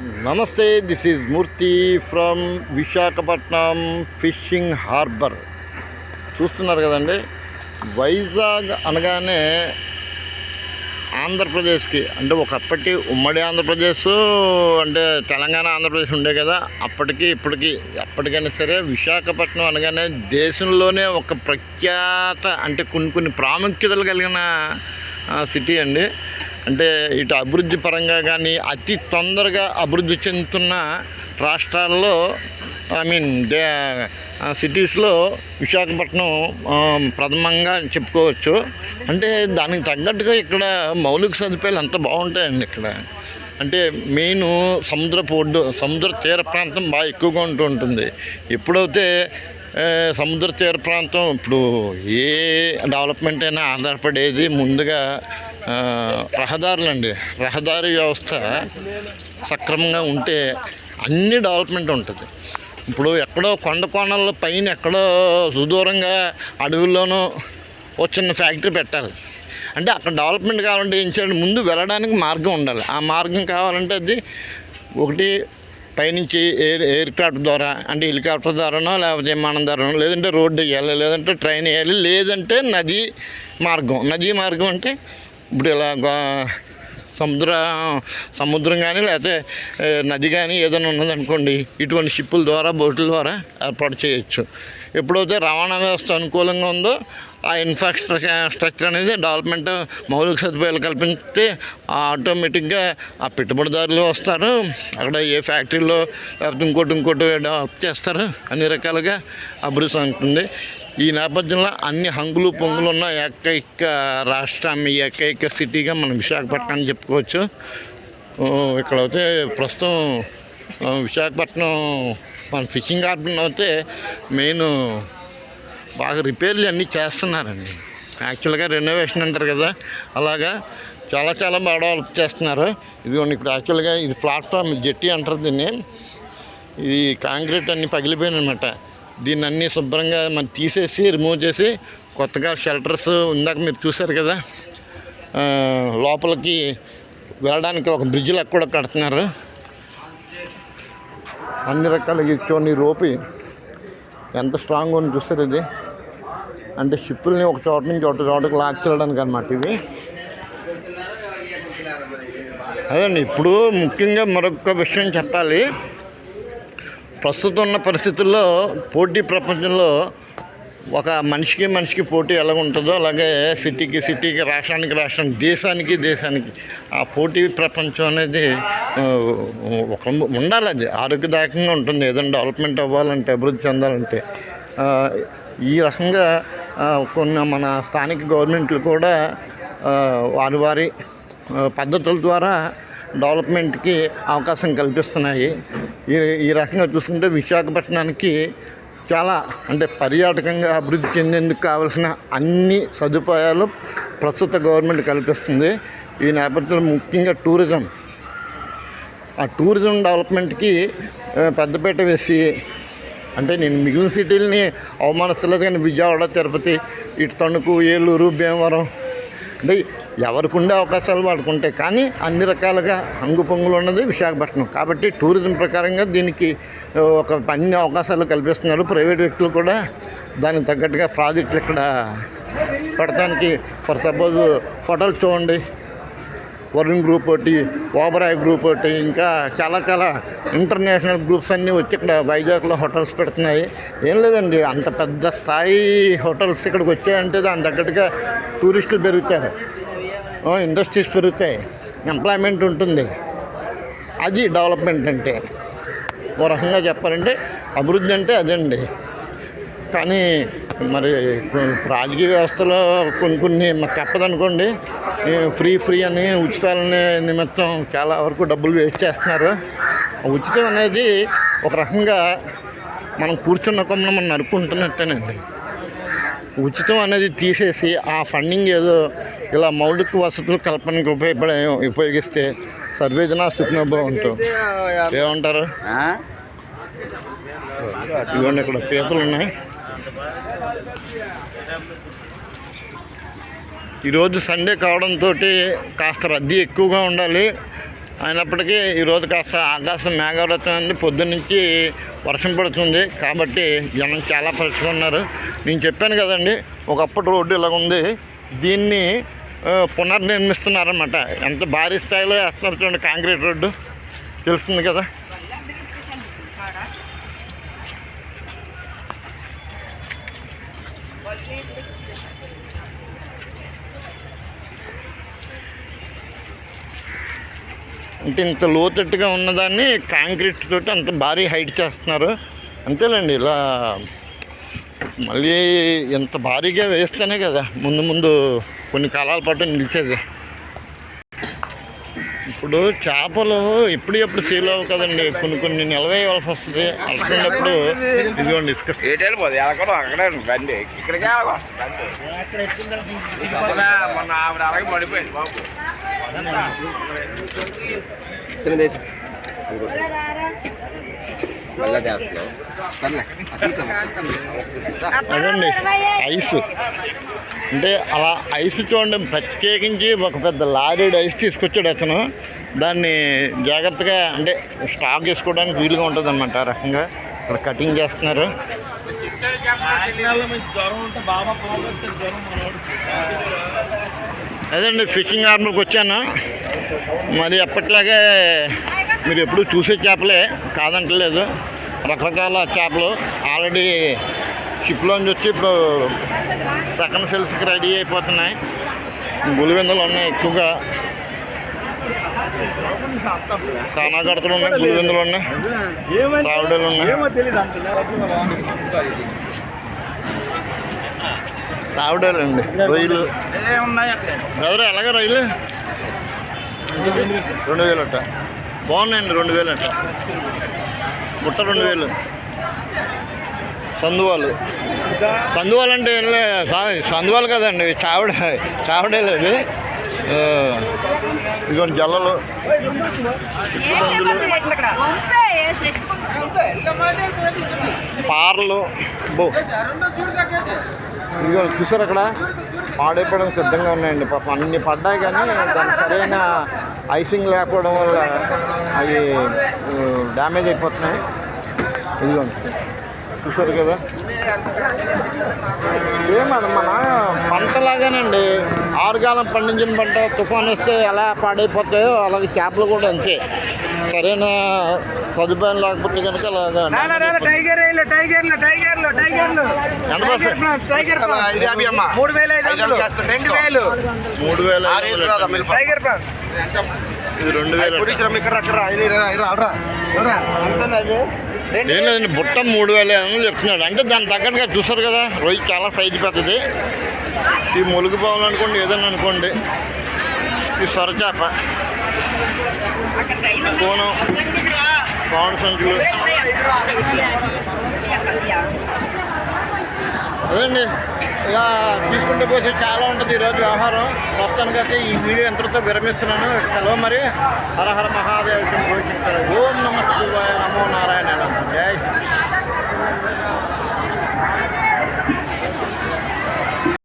నమస్తే this is Murthy from Visakhapatnam fishing harbour చూస్తున్నారు కదండి? వైజాగ్ అనగానే ఆంధ్రప్రదేశ్కి అంటే ఒకప్పటి ఉమ్మడి ఆంధ్రప్రదేశ్ అంటే తెలంగాణ ఆంధ్రప్రదేశ్ ఉండే కదా అప్పటికి ఇప్పటికి ఎప్పటికైనా సరే విశాఖపట్నం అనగానే దేశంలోనే ఒక ప్రఖ్యాత అంటే కొన్ని కొన్ని ప్రాముఖ్యతలు కలిగిన సిటీ అండి. అంటే ఇటు అభివృద్ధి పరంగా కానీ అతి తొందరగా అభివృద్ధి చెందుతున్న రాష్ట్రాల్లో ఐ మీన్ దే సిటీస్లో విశాఖపట్నం ప్రథమంగా చెప్పుకోవచ్చు. అంటే దానికి తగ్గట్టుగా ఇక్కడ మౌలిక సదుపాయాలు అంత బాగుంటాయండి ఇక్కడ. అంటే మెయిన్ సముద్రపు ఒడ్డు సముద్ర తీర ప్రాంతం బాగా ఎక్కువగా ఉంటూ ఉంటుంది. ఎప్పుడైతే సముద్ర తీర ప్రాంతం ఇప్పుడు ఏ డెవలప్మెంట్ అయినా ఆధారపడేది ముందుగా రహదారులండి. రహదారి వ్యవస్థ సక్రమంగా ఉంటే అన్ని డెవలప్మెంట్ ఉంటుంది. ఇప్పుడు ఎక్కడో కొండ కోణాల్లో పైన ఎక్కడో సుదూరంగా అడవుల్లోనూ ఓ చిన్న ఫ్యాక్టరీ పెట్టాలి. అంటే అక్కడ డెవలప్మెంట్ కావాలంటే ఏం చేయాలి? ముందు వెళ్ళడానికి మార్గం ఉండాలి. ఆ మార్గం కావాలంటే అది ఒకటి పైనుంచి ఎయిర్ ఎయిర్ క్రాఫ్ట్ ద్వారా అంటే హెలికాప్టర్ ద్వారానో లేకపోతే విమానం ద్వారానో లేదంటే రోడ్డు వేయాలి లేదంటే ట్రైన్ వేయాలి లేదంటే నది మార్గం. నదీ మార్గం అంటే ఇప్పుడు ఇలా సముద్ర సముద్రం కానీ లేకపోతే నది కానీ ఏదైనా ఉన్నదనుకోండి ఇటువంటి షిప్పుల ద్వారా బోట్ల ద్వారా ఏర్పాటు చేయొచ్చు ఎప్పుడైతే రవాణా వ్యవస్థ అనుకూలంగా ఉందో ఆ ఇన్ఫ్రాస్ట్రక్చర్ స్ట్రక్చర్ అనేది డెవలప్మెంట్ మౌలిక సదుపాయాలు కల్పిస్తే ఆటోమేటిక్గా ఆ పెట్టుబడిదారులు వస్తారు అక్కడ ఏ ఫ్యాక్టరీలో లేకపోతే ఇంకోటి ఇంకోటి డెవలప్ చేస్తారు అన్ని రకాలుగా అభివృద్ధి ఉంటుంది ఈ నేపథ్యంలో అన్ని హంగులు పొంగులు ఉన్న ఏకైక రాష్ట్రం ఈ ఏకైక సిటీగా మనం విశాఖపట్నాన్ని చెప్పుకోవచ్చు. ఇక్కడ అయితే ప్రస్తుతం విశాఖపట్నం మన ఫిషింగ్ హార్బర్ అయితే మెయిన్ బాగా రిపేర్లు అన్నీ చేస్తున్నారండి. యాక్చువల్గా రెనోవేషన్ అంటారు కదా అలాగా చాలా చాలా బాగా డెవలప్ చేస్తున్నారు. ఇదిగోండి ఇప్పుడు యాక్చువల్గా ఇది ప్లాట్ఫామ్ జెట్టి అంటారు దీన్ని. ఇది కాంక్రీట్ అన్ని పగిలిపోయినాయి అనమాట దీన్ని అన్ని శుభ్రంగా మనం తీసేసి రిమూవ్ చేసి కొత్తగా షెల్టర్స్ ఇందాక మీరు చూశారు కదా లోపలికి వెళ్ళడానికి ఒక బ్రిడ్జ్ లెక్క కూడా కడుతున్నారు. అన్ని రకాల ఈ రోపి ఎంత స్ట్రాంగ్ ఉంది చూస్తారు ఇది? అంటే షిప్పుల్ని ఒక చోట నుంచి ఒక చోటకి లాక్కెళ్ళడానికి అనమాట ఇవి. అదండి ఇప్పుడు ముఖ్యంగా మరొక విషయం చెప్పాలి. ప్రస్తుతం ఉన్న పరిస్థితుల్లో పోటీ ప్రపంచంలో ఒక మనిషికి మనిషికి పోటీ ఎలా ఉంటుందో అలాగే సిటీకి సిటీకి రాష్ట్రానికి రాష్ట్రం దేశానికి దేశానికి ఆ పోటీ ప్రపంచం అనేది ఒక ఉండాలి అది. ఆరోగ్యదాయకంగా ఉంటుంది. ఏదైనా డెవలప్మెంట్ అవ్వాలంటే అభివృద్ధి చెందాలంటే. ఈ రకంగా కొన్ని మన స్థానిక గవర్నమెంట్లు కూడా వారి వారి పద్ధతుల ద్వారా డెవలప్మెంట్కి అవకాశం కల్పిస్తున్నాయి. ఈ ఈ రకంగా చూసుకుంటే విశాఖపట్నానికి చాలా అంటే పర్యాటకంగా అభివృద్ధి చెందేందుకు కావలసిన అన్ని సదుపాయాలు ప్రస్తుత గవర్నమెంట్ కల్పిస్తుంది. ఈ నేపథ్యంలో ముఖ్యంగా టూరిజం. ఆ టూరిజం డెవలప్మెంట్కి పెద్దపేట పెద్దపీట వేసి అంటే నేను మిగిలిన సిటీలని అవమానిస్తలేదు కానీ విజయవాడ తిరుపతి ఇటు తణుకు ఏలూరు భీమవరం అంటే ఎవరికి ఉండే అవకాశాలు వాడుకుంటాయి కానీ అన్ని రకాలుగా హంగు పొంగులు ఉన్నది విశాఖపట్నం. కాబట్టి టూరిజం ప్రకారంగా దీనికి ఒక అన్ని అవకాశాలు కల్పిస్తున్నారు. ప్రైవేట్ వ్యక్తులు కూడా దానికి తగ్గట్టుగా ప్రాజెక్టులు ఇక్కడ పెట్టడానికి ఫర్ సపోజ్ హోటల్స్ చూడండి. వరుణ్ గ్రూప్ ఒకటి ఓబరాయ్ గ్రూప్ ఒకటి ఇంకా చాలా చాలా ఇంటర్నేషనల్ గ్రూప్స్ అన్నీ వచ్చి ఇక్కడ వైజాగ్లో హోటల్స్ పెడుతున్నాయి. ఏం లేదండి అంత పెద్ద స్థాయి హోటల్స్ ఇక్కడికి వచ్చాయంటే దాని తగ్గట్టుగా టూరిస్టులు పెరుగుతారు. ఇండస్ట్రీస్ పెరుగుతాయి ఎంప్లాయ్మెంట్ ఉంటుంది. అది డెవలప్మెంట్ అంటే. ఓ రకంగా చెప్పాలంటే అభివృద్ధి అంటే అదండి. కానీ మరి రాజకీయ వ్యవస్థలో కొన్ని కొన్ని తప్పదనుకోండి. ఫ్రీ ఫ్రీ అని ఉచితాలనే నిమిత్తం చాలా వరకు డబ్బులు వేస్ట్ చేస్తున్నారు. ఉచితం అనేది ఒక రకంగా మనం కూర్చున్న కొమ్మను మనం నడుపుకుంటున్నట్టేనండి ఉచితం అనేది తీసేసి ఆ ఫండింగ్ ఏదో ఇలా మౌలిక వసతులు కల్పనకు ఉపయోగపడే ఉపయోగిస్తే సర్వేజన సుఖనభవంతో ఏమంటారు? ఇవన్నీ ఇక్కడ పీతలు ఉన్నాయి. ఈరోజు సండే కావడంతో కాస్త రద్దీ ఎక్కువగా ఉండాలి. అయినప్పటికీ ఈరోజు కాస్త ఆకాశం మేఘావృతం అండి పొద్దున్న నుంచి వర్షం పడుతుంది. కాబట్టి జనం చాలా పరిస్థితులు ఉన్నారు. నేను చెప్పాను కదండి ఒకప్పుడు రోడ్డు ఇలా ఉంది. దీన్ని ఆ, పునర్నిర్మిస్తున్నారన్నమాట. ఎంత భారీ స్థాయిలో వేస్తున్నారు చూడండి కాంక్రీట్ రోడ్డు. తెలుస్తుంది కదా? అంటే ఇంత లోతట్టుగా ఉన్నదాన్ని కాంక్రీట్ తోటి అంత భారీ హైట్ చేస్తున్నారు. అంతేలేండి ఇలా మళ్ళీ ఇంత భారీగా వేస్తేనే కదా ముందు ముందు కొన్ని కాలాల పాటు నిలిచేది. ఇప్పుడు చేపలు ఎప్పుడు ఎప్పుడు సేల్ అవ్వవు కదండి కొన్ని కొన్ని నిలవేయవలసి వస్తుంది. అట్లాంటప్పుడు ఇదిగోండి ఇసుక. ఏటేళ్ళు పోదు అదండి ఐస్. అంటే అలా ఐస్ చూడండి ప్రత్యేకించి ఒక పెద్ద లారీడ్ ఐస్ తీసుకొచ్చాడు అతను. దాన్ని జాగ్రత్తగా అంటే స్టాక్ చేసుకోవడానికి వీలుగా ఉంటుంది అనమాట ఆ రకంగా. ఇక్కడ కటింగ్ చేస్తున్నారు. అదండి ఫిషింగ్ హార్బర్కి వచ్చాను. మరి ఎప్పట్లాగే మీరు ఎప్పుడు చూసే చేపలే కాదంటలేదు. రకరకాల చేపలు ఆల్రెడీ షిప్లోంచి వచ్చి ఇప్పుడు సెకండ్ సెల్స్కి రెడీ అయిపోతున్నాయి. గులివెందులు ఉన్నాయి ఎక్కువగా. కానాగడతలు ఉన్నాయి గులివెందులు ఉన్నాయి సావిడలు ఉన్నాయి. సావిడలు అండి రొయ్యలు. బ్రదర్ ఎలాగ రొయ్యలు? రెండు వేలు అట్ట బాగున్నాయండి రెండు వేలు అట్ట బుట్ట రెండు వేలు. సందువాలు. సందువాలు అంటే ఏం సందువాలు కదండి చావడ చావిడ లేదు. ఆ, ఇదిగోండి జల్లలు. పార్లు. బో. ఇదిగో చూసారు అక్కడ? పాడైపోవడం సిద్ధంగా ఉన్నాయండి. పాపం అన్ని పడ్డాయి కానీ దానికి సరైన ఐసింగ్ లేకపోవడం వల్ల అవి డ్యామేజ్ అయిపోతున్నాయి. ఇదిగోండి. చూసారు కదా? సేమ్ అది మన పంటలాగానండి. ఆరుగాలం పండించిన పంట తుఫాన్ వస్తే ఎలా పాడైపోతాయో అలాగే చేపలు కూడా అంతే. సరైన సదుపాయం లేకపోతే కనుక. మూడు వేల టైగర్ ఇది రెండు వేలు. ఇక్కడ అక్కడ ఇది రా, రా, రా. ఏం లేదండి బుట్ట మూడు వేల ఐదు వందలు చెప్తున్నాడు. అంటే దాని తగ్గట్టుగా చూసారు కదా రొయ్యి చాలా సైజు పెద్దది. ఈ ములుగు బావులు అనుకోండి ఏదైనా అనుకోండి. ఈ సొరచేప కోనం కోణ సంచులు. అదండి. ఇలా తీసుకుంటే పోతే చాలా ఉంటుంది ఈరోజు వ్యవహారం. మొత్తానికి అయితే ఈ వీడియో ఎంతటితో విరమిస్తున్నాను. సెలవు మరి. హర హర మహాదేవ శంభో ఓం నమ శివాయ నమో నారాయణ. జై శ్రీ